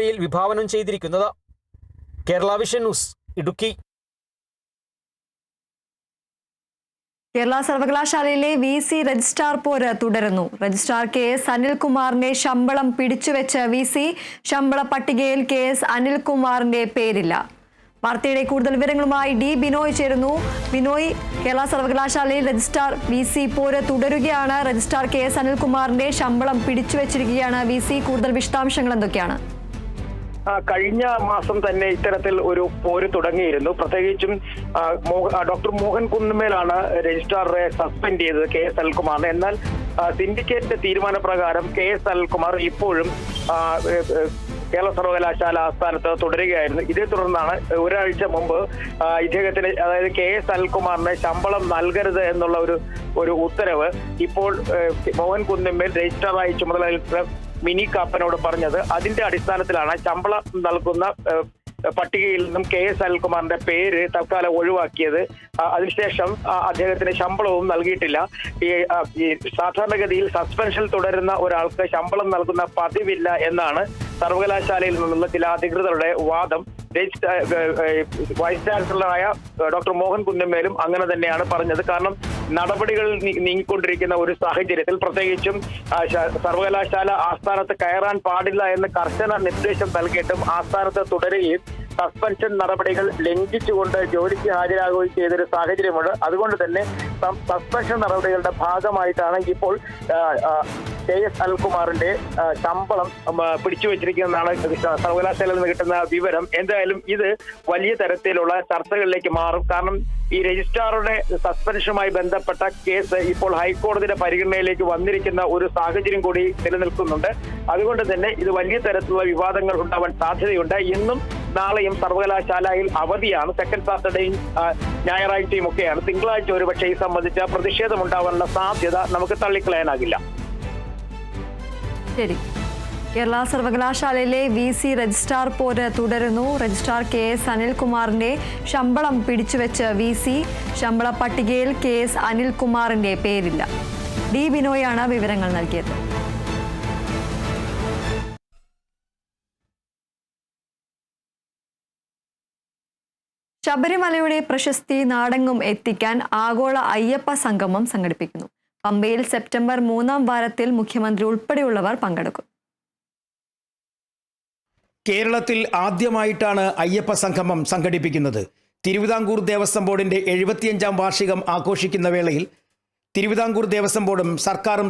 യിൽ വിഭാവനം ചെയ്തിരിക്കുന്നത് കേരള വിഷൻ ന്യൂസ് ഇടുക്കി. കേരള സർവകലാശാലയിലെ വി സി രജിസ്ട്രാർ പോര് തുടരുന്നു. രജിസ്ട്രാർ കെ എസ് അനിൽകുമാറിന്റെ ശമ്പളം പിടിച്ചുവെച്ച വി സി ശമ്പള പട്ടികയിൽ കെ എസ് അനിൽകുമാറിന്റെ പേരില്ല. വാർത്തയുടെ കൂടുതൽ വിവരങ്ങളുമായി ഡി ബിനോയ് ചേരുന്നു. ബിനോയ് കേരള സർവകലാശാലയിൽ രജിസ്ട്രാർ വി സി പോര് തുടരുകയാണ്. രജിസ്ട്രാർ കെ എസ് അനിൽകുമാറിന്റെ ശമ്പളം പിടിച്ചുവെച്ചിരിക്കുകയാണ് വി സി. കൂടുതൽ വിശദാംശങ്ങൾ എന്തൊക്കെയാണ്? കഴിഞ്ഞ മാസം തന്നെ ഇത്തരത്തിൽ ഒരു പോര് തുടങ്ങിയിരുന്നു. പ്രത്യേകിച്ചും ഡോക്ടർ മോഹൻ കുന്നുമേലാണ് രജിസ്ട്രാറെ സസ്പെൻഡ് ചെയ്തത് കെ എസ് അൽകുമാറിനെ. എന്നാൽ സിൻഡിക്കേറ്റിന്റെ തീരുമാനപ്രകാരം കെ എസ് അൽകുമാർ ഇപ്പോഴും കേരള സർവകലാശാല ആസ്ഥാനത്ത് തുടരുകയായിരുന്നു. ഇതേ തുടർന്നാണ് ഒരാഴ്ച മുമ്പ് ഇദ്ദേഹത്തിന് അതായത് കെ എസ് അൽകുമാറിന് ശമ്പളം നൽകരുത് എന്നുള്ള ഒരു ഒരു ഉത്തരവ് ഇപ്പോൾ മോഹൻ കുന്നുമേൽ രജിസ്ട്രാറായി ചുമതല മിനി കാപ്പനോട് പറഞ്ഞത്. അതിന്റെ അടിസ്ഥാനത്തിലാണ് ശമ്പളം നൽകുന്ന പട്ടികയിൽ നിന്നും കെ എസ് അനിൽകുമാറിന്റെ പേര് തൽക്കാലം ഒഴിവാക്കിയത്. അതിനുശേഷം അദ്ദേഹത്തിന് ശമ്പളവും നൽകിയിട്ടില്ല. ഈ സാധാരണഗതിയിൽ സസ്പെൻഷൻ തുടരുന്ന ഒരാൾക്ക് ശമ്പളം നൽകുന്ന പതിവില്ല എന്നാണ് സർവകലാശാലയിൽ നിന്നുള്ള ചില അധികൃതരുടെ വാദം വൈസ് ചാൻസലറായ ഡോക്ടർ മോഹൻ കുന്നമ്മേലും അങ്ങനെ തന്നെയാണ് പറഞ്ഞത്. കാരണം നടപടികൾ നീങ്ങിക്കൊണ്ടിരിക്കുന്ന ഒരു സാഹചര്യത്തിൽ പ്രത്യേകിച്ചും സർവകലാശാല ആസ്ഥാനത്ത് കയറാൻ പാടില്ല എന്ന് കർശന നിർദ്ദേശം നൽകിയിട്ടും ആസ്ഥാനത്ത് തുടരുകയും സസ്പെൻഷൻ നടപടികൾ ലംഘിച്ചുകൊണ്ട് ജോലിക്ക് ഹാജരാകുകയും ചെയ്തൊരു സാഹചര്യമുണ്ട്. അതുകൊണ്ട് തന്നെ സസ്പെൻഷൻ നടപടികളുടെ ഭാഗമായിട്ടാണ് ഇപ്പോൾ കെ എസ് അനിൽകുമാറിന്റെ ശമ്പളം പിടിച്ചു വെച്ചിരിക്കുന്നതാണ് സർവകലാശാലയിൽ നിന്ന് കിട്ടുന്ന വിവരം. എന്തായാലും ഇത് വലിയ തരത്തിലുള്ള ചർച്ചകളിലേക്ക് മാറും. കാരണം ഈ രജിസ്ട്രാറുടെ സസ്പെൻഷനുമായി ബന്ധപ്പെട്ട കേസ് ഇപ്പോൾ ഹൈക്കോടതിയുടെ പരിഗണനയിലേക്ക് വന്നിരിക്കുന്ന ഒരു സാഹചര്യം കൂടി നിലനിൽക്കുന്നുണ്ട്. അതുകൊണ്ട് തന്നെ ഇത് വലിയ തരത്തിലുള്ള വിവാദങ്ങൾ ഉണ്ടാവാൻ സാധ്യതയുണ്ട്. ഇന്നും നാളെയും സർവകലാശാലയിൽ അവധിയാണ്. സെക്കൻഡ് സാറ്റർഡേയും ഞായറാഴ്ചയും ഒക്കെയാണ്. തിങ്കളാഴ്ച ഒരുപക്ഷെ ഈ സംബന്ധിച്ച പ്രതിഷേധം ഉണ്ടാവാനുള്ള സാധ്യത നമുക്ക് തള്ളിക്കളയാനാകില്ല. ശരി കേരള സർവകലാശാലയിലെ വി സി രജിസ്ട്രാർ പോര് തുടരുന്നു. രജിസ്ട്രാർ കെ എസ് അനിൽകുമാറിന്റെ ശമ്പളം പിടിച്ചുവെച്ച് വി സി ശമ്പള പട്ടികയിൽ കെ എസ് അനിൽകുമാറിന്റെ പേരില്ല. ഡി ബിനോയാണ് വിവരങ്ങൾ നൽകിയത്. ശബരിമലയുടെ പ്രശസ്തി നാടെങ്ങും എത്തിക്കാൻ ആഗോള അയ്യപ്പ സംഗമം സംഘടിപ്പിക്കുന്നു. പമ്പയിൽ സെപ്റ്റംബർ മൂന്നാം വാരത്തിൽ മുഖ്യമന്ത്രി ഉൾപ്പെടെയുള്ളവർ പങ്കെടുക്കും. കേരളത്തിൽ ആദ്യമായിട്ടാണ് അയ്യപ്പ സംഗമം സംഘടിപ്പിക്കുന്നത്. തിരുവിതാംകൂർ ദേവസ്വം ബോർഡിന്റെ എഴുപത്തിയഞ്ചാം വാർഷികം ആഘോഷിക്കുന്ന വേളയിൽ തിരുവിതാംകൂർ ദേവസ്വം ബോർഡും സർക്കാരും